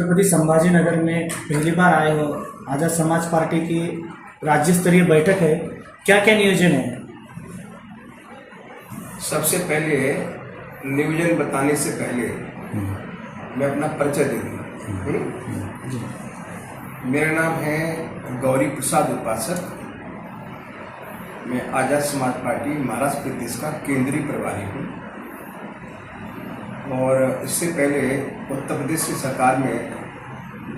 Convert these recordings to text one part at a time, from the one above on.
छत्रपति संभाजीनगर में पहली बार आए हो। आज़ाद समाज पार्टी की राज्य स्तरीय बैठक है। क्या क्या नियोजन है? सबसे पहले नियोजन बताने से पहले मैं अपना परिचय दे दूँ। हम्म? मेरा नाम है गौरी प्रसाद उपासक। मैं आज़ाद समाज पार्टी महाराष्ट्र प्रदेश का केंद्रीय प्रभारी हूँ। और इससे पहले उत्तर प्रदेश की सरकार में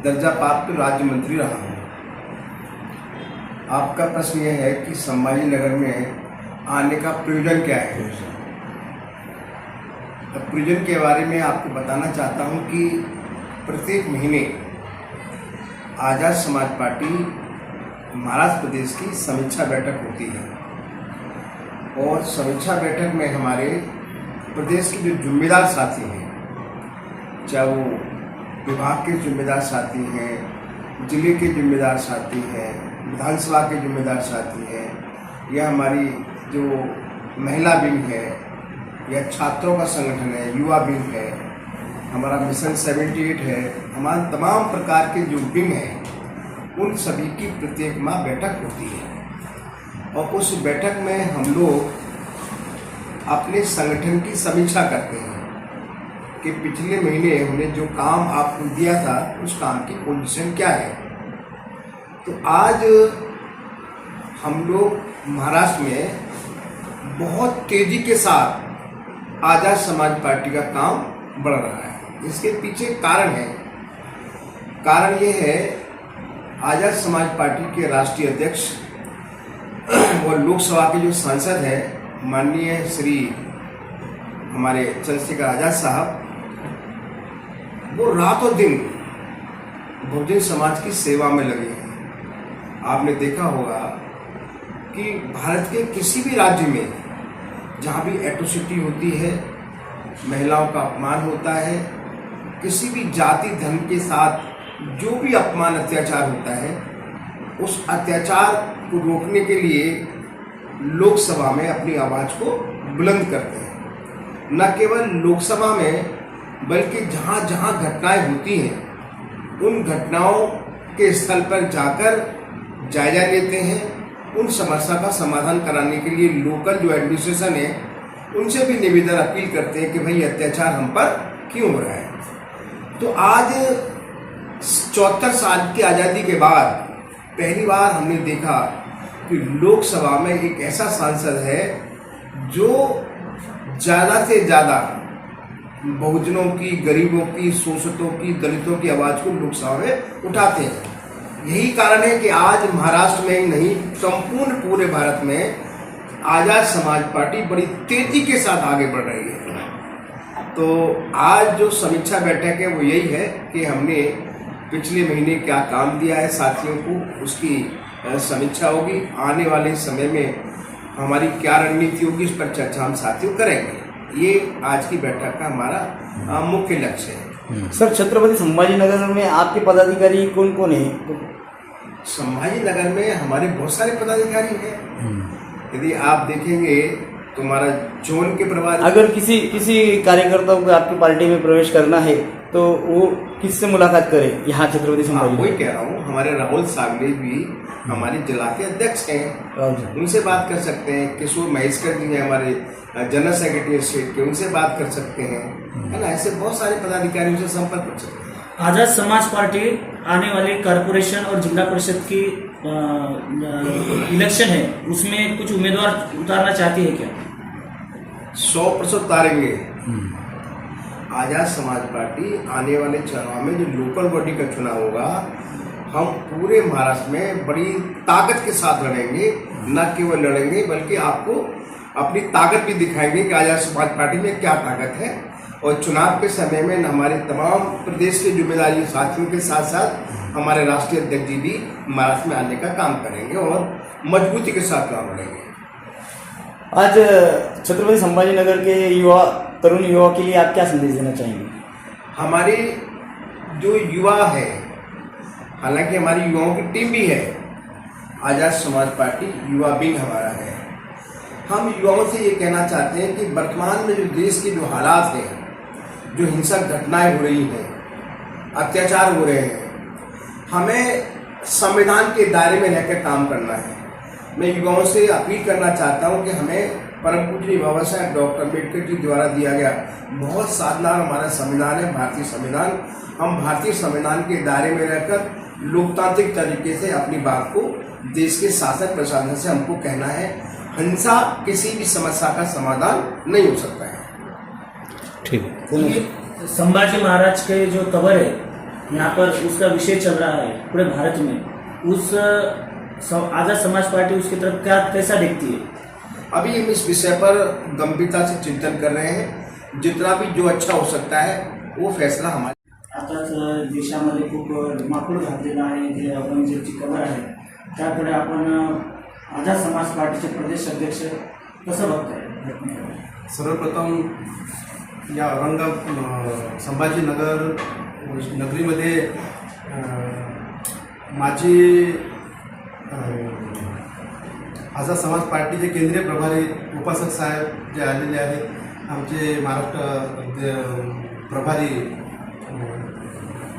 दर्जा प्राप्त राज्य मंत्री रहा हूँ। आपका प्रश्न यह है कि संभाजी नगर में आने का प्रयोजन क्या है? तो प्रयोजन के बारे में आपको बताना चाहता हूँ कि प्रत्येक महीने आज़ाद समाज पार्टी महाराष्ट्र प्रदेश की समीक्षा बैठक होती है। और समीक्षा बैठक में हमारे प्रदेश के जो जिम्मेदार साथी हैं चाहे वो विभाग के जिम्मेदार साथी हैं, ज़िले के जिम्मेदार साथी हैं, विधानसभा के जिम्मेदार साथी हैं, या हमारी जो महिला विंग है, या छात्रों का संगठन है, युवा विंग है, हमारा मिशन 78 है, हमारे तमाम प्रकार के जो विंग हैं, उन सभी की प्रत्येक माह बैठक होती है। और उस बैठक में हम लोग अपने संगठन की समीक्षा करते हैं। कि पिछले महीने हमने जो काम आपको दिया था, उस काम की पोजीशन क्या है? तो आज हम लोग महाराष्ट्र में बहुत तेज़ी के साथ आज़ाद समाज पार्टी का काम बढ़ रहा है। इसके पीछे कारण है। कारण ये है, आज़ाद समाज पार्टी के राष्ट्रीय अध्यक्ष और लोकसभा के जो सांसद हैं, माननीय श्री हमारे चंद्रशेखर आज़ाद साहब वो रातों दिन बहुजन समाज की सेवा में लगे हैं। आपने देखा होगा कि भारत के किसी भी राज्य में जहाँ भी एट्रोसिटी होती है, महिलाओं का अपमान होता है, किसी भी जाति, धर्म के साथ जो भी अपमान, अत्याचार होता है, उस अत्याचार को रोकने के लिए लोकसभा में अपनी आवाज़ को बुलंद करते हैं। न केवल लोकसभा में बल्कि जहाँ जहाँ घटनाएँ होती हैं, उन घटनाओं के स्थल पर जाकर जायजा लेते हैं। उन समस्या का समाधान कराने के लिए लोकल जो एडमिनिस्ट्रेशन है, उनसे भी निवेदन अपील करते हैं कि भाई अत्याचार हम पर क्यों हो रहा है? तो आज चौहत्तर साल की आज़ादी के बाद पहली बार हमने देखा कि लोकसभा में एक ऐसा सांसद है जो ज़्यादा से ज़्यादा बहुजनों की, गरीबों की, शोषितों की, दलितों की आवाज़ को लोकसभा में उठाते हैं। यही कारण है कि आज महाराष्ट्र में ही नहीं, संपूर्ण पूरे भारत में आज़ाद समाज पार्टी बड़ी तेज़ी के साथ आगे बढ़ रही है। तो आज जो समीक्षा बैठक है, वो यही है कि हमने पिछले महीने क्या काम दिया है साथियों को, उसकी समीक्षा होगी। आने वाले समय में हमारी क्या रणनीति होगी, इस पर चर्चा हम साथियों करेंगे। ये आज की बैठक का हमारा मुख्य लक्ष्य है। सर छत्रपति संभाजीनगर में आपके पदाधिकारी कौन कौन है? संभाजी नगर में हमारे बहुत सारे पदाधिकारी हैं। यदि आप देखेंगे तो हमारा जोन के प्रभारी अगर किसी किसी कार्यकर्ताओं को आपकी पार्टी में प्रवेश करना है तो वो किससे मुलाकात करे? यहाँ छत्रपति हाँ, वही संभाजी कह रहा हूँ हमारे राहुल सागले भी हमारे जिला के अध्यक्ष हैं। उनसे बात कर सकते हैं किशोर महेशकर जी हैं हमारे जनरल सेक्रेटरी स्टेट के उनसे बात कर सकते हैं। है ना? ऐसे बहुत सारे पदाधिकारियों से संपर्क कर सकते हैं। आज़ाद समाज पार्टी आने वाले कारपोरेशन और जिला परिषद की इलेक्शन है उसमें कुछ उम्मीदवार उतारना चाहती है क्या? सौ प्रतिशत उतारेंगे। आज़ाद समाज पार्टी आने वाले चुनाव में जो लोकल बॉडी का चुनाव होगा हम पूरे महाराष्ट्र में बड़ी ताकत के साथ लड़ेंगे न केवल लड़ेंगे बल्कि आपको अपनी ताकत भी दिखाएँगे कि आज़ाद समाज पार्टी में क्या ताकत है। और चुनाव के समय में हमारे तमाम प्रदेश के ज़िम्मेदारी साथियों के साथ साथ हमारे राष्ट्रीय अध्यक्ष जी भी महाराष्ट्र में आने का काम करेंगे और मजबूती के साथ काम लड़ेंगे आज छत्रपति संभाजीनगर के युवा तरुण युवा के लिए आप क्या संदेश देना चाहेंगे? हमारी जो युवा है हालाँकि हमारी युवाओं की टीम भी है। आज़ाद समाज पार्टी युवा विंग हमारा है। हम युवाओं से ये कहना चाहते हैं कि वर्तमान में जो देश के जो हालात हैं, जो हिंसक घटनाएँ हो रही हैं, अत्याचार हो रहे हैं, हमें संविधान के दायरे में रहकर काम करना है। मैं युवाओं से अपील करना चाहता हूँ कि हमें परम पूज्य बाबा साहेब डॉक्टर अंबेडकर जी द्वारा दिया गया बहुत साधना हमारा संविधान है, भारतीय संविधान। हम भारतीय संविधान के दायरे में रहकर लोकतांत्रिक तरीके से अपनी बात को देश के शासन प्रशासन से हमको कहना है हिंसा किसी भी समस्या का समाधान नहीं हो सकता है। ठीक। है संभाजी महाराज के जो कबर है यहाँ पर उसका विषय चल रहा है पूरे भारत में। उस आज़ाद समाज पार्टी उसकी तरफ़ क्या कैसा देखती है? अभी हम इस विषय पर गंभीरता से चिंतन कर रहे हैं। जितना भी जो अच्छा हो सकता है वो फैसला हमारे आताच देशामध्ये खूप धुमाकूळ घातलेला आहे जे औरंगजेबची कबर आहे त्याकडे आपण आझाद समाज पार्टीचे प्रदेश अध्यक्ष कसं बघताय? सर्वप्रथम या औरंगाबाद संभाजीनगर नगरीमध्ये माझी आझाद समाज पार्टीचे केंद्रीय प्रभारी उपासक साहेब जे आलेले आहेत आमचे महाराष्ट्र प्रभारी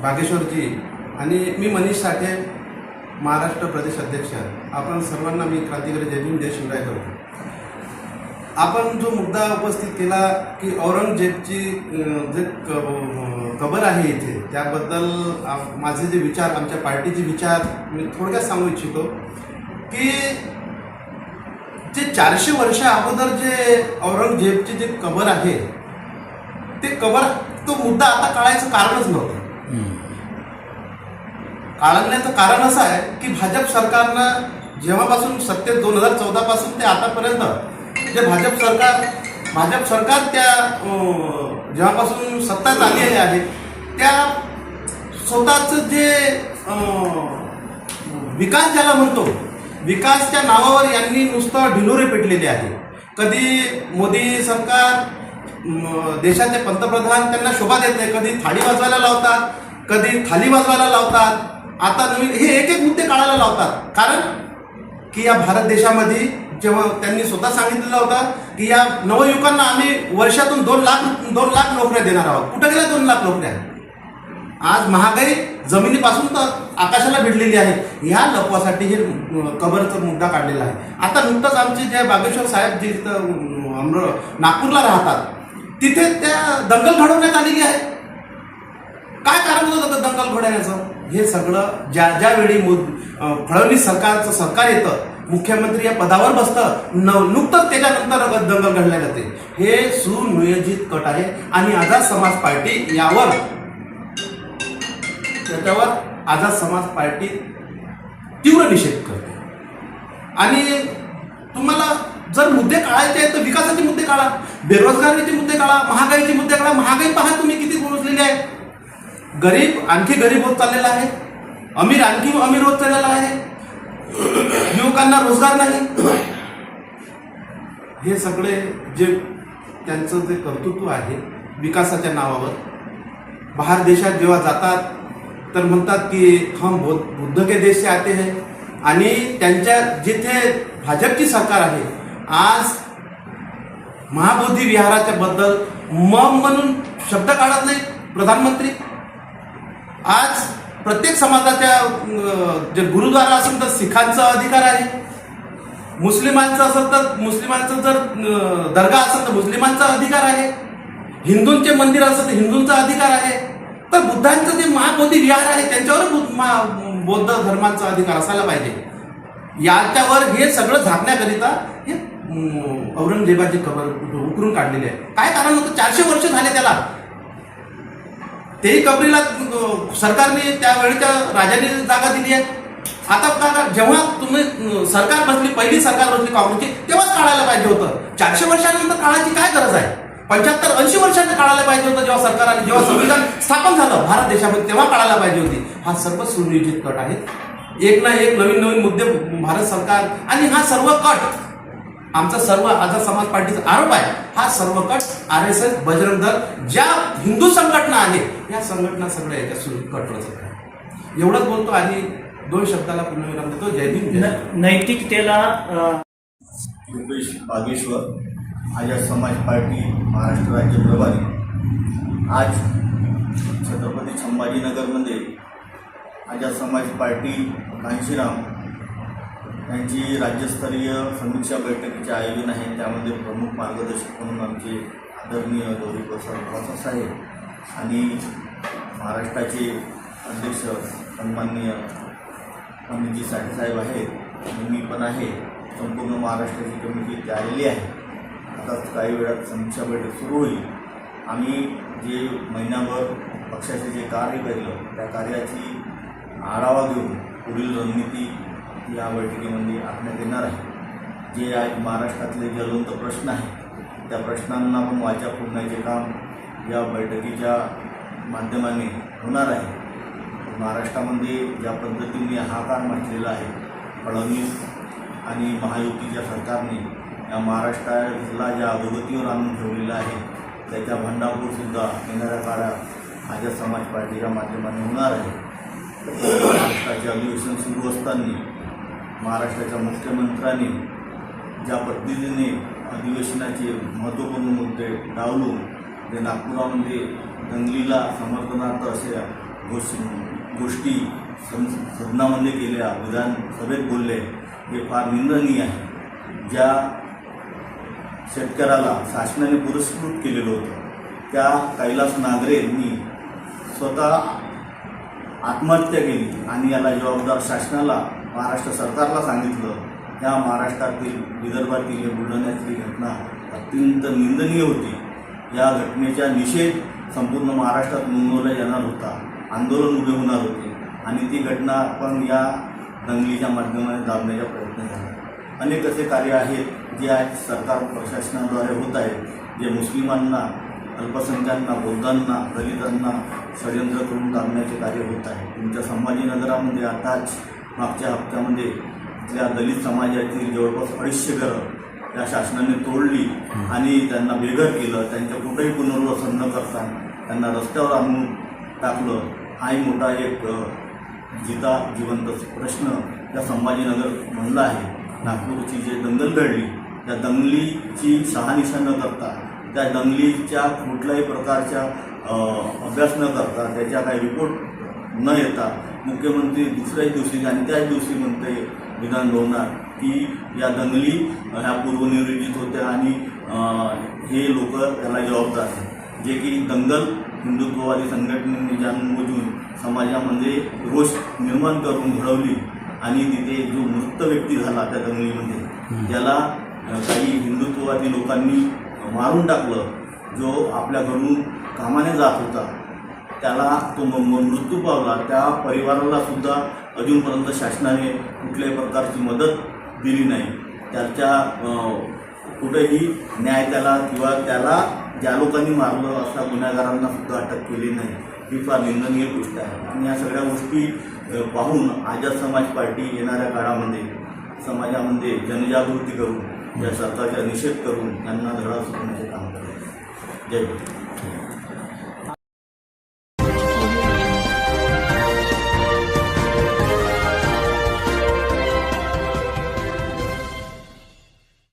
बागेश्वरजी. आणि मी मनीष साठे महाराष्ट्र प्रदेश अध्यक्ष. आपण सर्वांना मी क्रांतिकारी जय भीम जय शिवराय करतो. आपण जो मुद्दा उपस्थित केला की औरंगजेबची जे कबर आहे इथे त्याबद्दल माझे जे विचार आमच्या पार्टीचे विचार मी थोडक्यात सांगू इच्छितो की जे चारशे वर्ष अगोदर जे औरंगजेबची जे कबर आहे ते कबर तो मुद्दा आता काढायचं कारणच नव्हतं. काढण्याचं कारण असं आहे की भाजप सरकारनं जेव्हापासून सत्तेत दोन हजार चौदा पासून ते आतापर्यंत जे भाजप सरकार भाजप सरकार त्या जेव्हापासून सत्ता आलेली आहे त्या स्वतःचं जे अं, विकास ज्याला म्हणतो विकासच्या नावावर यांनी नुसतं ढिलोरे पेटलेले आहे कधी मोदी सरकार देशाचे पंतप्रधान त्यांना शोभा देत नाही. कधी थाळी वाजवायला लावतात कधी थाली वाजवायला लावतात. आता नवीन हे एक एक मुद्दे काढायला लावतात. कारण की या भारत देशामध्ये जेव्हा त्यांनी स्वतः सांगितलेलं होतं की या नवयुवकांना आम्ही वर्षातून दोन लाख दोन लाख नोकऱ्या देणार आहोत. कुठं गेल्या दोन लाख नोकऱ्या? आज महागाई जमिनीपासून तर आकाशाला भिडलेली आहे. ह्या लपवासाठी हे कबरचा मुद्दा काढलेला आहे. आता नुकतंच आमचे जे बागेश्वर साहेब जे इथं नागपूरला राहतात तिथे त्या दंगल घडवण्यात आलेली आहे. काय कारण होतं दंगल घडवण्याचं? हे सगळं ज्या ज्यावेळी फडणवीस सरकारचं सरकार येतं मुख्यमंत्री या पदावर बसतं न नुकतंच त्याच्यानंतर दंगल घडल्या जाते. हे सुनियोजित कट आहे आणि आझाद समाज पार्टी यावर त्याच्यावर आझाद समाज पार्टी तीव्र निषेध करते. आणि तुम्हाला जर मुद्दे काढायचे आहेत तर विकासाचे मुद्दे काढा बेरोजगारीचे मुद्दे काढा महागाईचे मुद्दे काढा. महागाई पहा तुम्ही किती पोहोचलेली आहे. गरीब आणखी गरीब होत चाललेला आहे. अमीर आणखी अमीर होत चाललेला आहे. युवकांना रोजगार नाही. हे सगळे जे त्यांचं जे कर्तृत्व आहे विकासाच्या नावावर बाहेर देशात जेव्हा जातात तर म्हणतात की हम बुद्ध के देश से आते हैं. आणि त्यांच्या जिथे भाजपची सरकार आहे आज महाबोधी विहाराच्या बद्दल मम म्हणून शब्द काढत नाही प्रधानमंत्री. आज प्रत्येक समाजाच्या जे गुरुद्वारा असेल तर सिखांचा अधिकार आहे. मुस्लिमांचं असेल तर मुस्लिमांचं जर दर्गा असेल तर मुस्लिमांचा अधिकार आहे. हिंदूंचे मंदिर असेल तर हिंदूंचा अधिकार आहे. तर बुद्धांचं जे महाबोधी विहार आहे त्यांच्यावर बुद्ध- बौद्ध धर्माचा अधिकार असायला पाहिजे. याच्यावर हे सगळं झाकण्याकरिता औरंगजेबाची कबर उकरून काढलेली आहे. काय कारण होतं? चारशे वर्ष झाले त्याला. तेही कबरीला सरकारने त्यावेळेच्या राजाने जागा दिली आहे. आता का जेव्हा तुम्ही सरकार बसली पहिली सरकार बसली काँग्रेसची तेव्हाच काढायला पाहिजे होतं. चारशे वर्षानंतर काढायची काय गरज आहे? पंच्याहत्तर ऐंशी वर्षांनी काढायला पाहिजे होतं जेव्हा सरकार आली जेव्हा संविधान स्थापन झालं भारत देशामध्ये तेव्हा काढायला पाहिजे होती. हा सर्व सुनियोजित कट आहे एक ना एक नवीन नवीन मुद्दे भारत सरकार आणि हा सर्व कट आमचा सर्व आझाद समाज पार्टीचा आरोप आहे. हा सर्व cut R S S Bajrang Dal ज्या हिंदू संघटना आहे या संघटना सगळ्या याच्या सुरू कट रचत आहे एवढंच बोलतो आणि दोन शब्दाला पुनर्विराम देतो. जय भीम जय शिवराय. न- नैतिकतेला रुपेश बागेश्वर आझाद समाज पार्टी महाराष्ट्र राज्य प्रभारी. आज छत्रपती संभाजीनगरमध्ये आझाद समाज पार्टी घनश्रीराम यांची राज्यस्तरीय समीक्षा बैठकीचे आयोजन आहे त्यामध्ये प्रमुख मार्गदर्शक म्हणून आमचे आदरणीय गौरी प्रसाद प्रसाद साहेब आणि महाराष्ट्राचे अध्यक्ष सन्माननीय अमितजी साठेसाहेब आहेत आणि मी पण आहे. संपूर्ण महाराष्ट्राची कमिटी इथे आलेली आहे. आता काही वेळात समीक्षा बैठक सुरू होईल. आम्ही जे महिनाभर पक्षाचे जे कार्य केलं त्या कार्याची आढावा घेऊन पुढील रणनीती या बैठकीमध्ये आखण्यात येणार आहे. जे आज महाराष्ट्रातले ज्वलंत प्रश्न आहेत त्या प्रश्नांना पण वाचा फोडण्याचे काम या बैठकीच्या माध्यमाने होणार आहे. महाराष्ट्रामध्ये ज्या पद्धतीने हाकार म्हटलेला आहे फडणवीस आणि महायुतीच्या सरकारने या महाराष्ट्राला ज्या अधोगतीवर आणून ठेवलेलं आहे त्याच्या भांडाफोडसुद्धा येणाऱ्या काळात माझ्या समाज पार्टीच्या माध्यमाने होणार आहे. महाराष्ट्राचे अधिवेशन सुरू असताना महाराष्ट्राच्या मुख्यमंत्र्यांनी ज्या पद्धतीने अधिवेशनाचे महत्त्वपूर्ण मुद्दे डावलून ते नागपुरामध्ये दंगलीला समर्थनार्थ अशा गोष्टी गोष्टी सं सदनामध्ये केल्या विधानसभेत बोलले हे फार निंदनीय आहे. ज्या शेतकऱ्याला शासनाने पुरस्कृत केलेलं होतं त्या कैलास नागरे यांनी स्वतः आत्महत्या केली आणि याला जबाबदार शासनाला महाराष्ट्र सरकारला सांगितलं त्या महाराष्ट्रातील विदर्भातील हे बुलढाण्यातली घटना अत्यंत निंदनीय होती. या घटनेचा निषेध संपूर्ण महाराष्ट्रात नोंदवला जाणार होता. आंदोलन उभे होणार होते. आणि ती घटना आपण या दंगलीच्या माध्यमाने दाबण्याचा प्रयत्न झाला. अनेक असे कार्य आहेत जे आज सरकार प्रशासनाद्वारे होत आहेत जे मुस्लिमांना अल्पसंख्यांना बौद्धांना दलितांना षडयंत्र करून दाबण्याचे कार्य होत आहे. तुमच्या संभाजीनगरामध्ये आताच मागच्या हप्त्यामध्ये इथल्या दलित समाजातील जवळपास अडीचशे घरं या शासनाने तोडली आणि त्यांना बेघर केलं. त्यांच्या कुठंही पुनर्वसन न करता त्यांना रस्त्यावर आणून टाकलं. हाही मोठा एक जिता जिवंत प्रश्न या संभाजीनगर म्हणला आहे. नागपूरची जे दंगल घडली त्या दंगलीची शहानिशा न करता त्या दंगलीच्या कुठल्याही प्रकारच्या अभ्यास न करता त्याच्या काही रिपोर्ट न येता मुख्यमंत्री दुसऱ्याच दिवशी आणि त्याच दिवशी म्हणते विधान भवनात की या दंगली ह्या पूर्वनियोजित होत्या आणि हे लोक त्याला जबाबदार आहेत. जे की दंगल हिंदुत्ववादी संघटनेने जाणून समाजामध्ये रोष निर्माण करून घडवली आणि तिथे जो मृत व्यक्ती झाला त्या दंगलीमध्ये ज्याला काही हिंदुत्ववादी लोकांनी मारून टाकलं. जो आपल्या घरून कामाने जात होता त्याला तो म- म- मृत्यू पावला. त्या परिवाराला सुद्धा अजूनपर्यंत शासनाने कुठल्याही प्रकारची मदत दिली नाही. त्याच्या कुठेही न्याय त्याला किंवा त्याला ज्या लोकांनी मारलं अशा गुन्हेगारांना सुद्धा अटक केली नाही. ही फार निंदनीय गोष्ट आहे. आणि या सगळ्या गोष्टी पाहून आझाद समाज पार्टी येणाऱ्या काळामध्ये समाजामध्ये जनजागृती करून या सरकारचा निषेध करून त्यांना धडा सुटण्याचे काम करेल जय हिंद.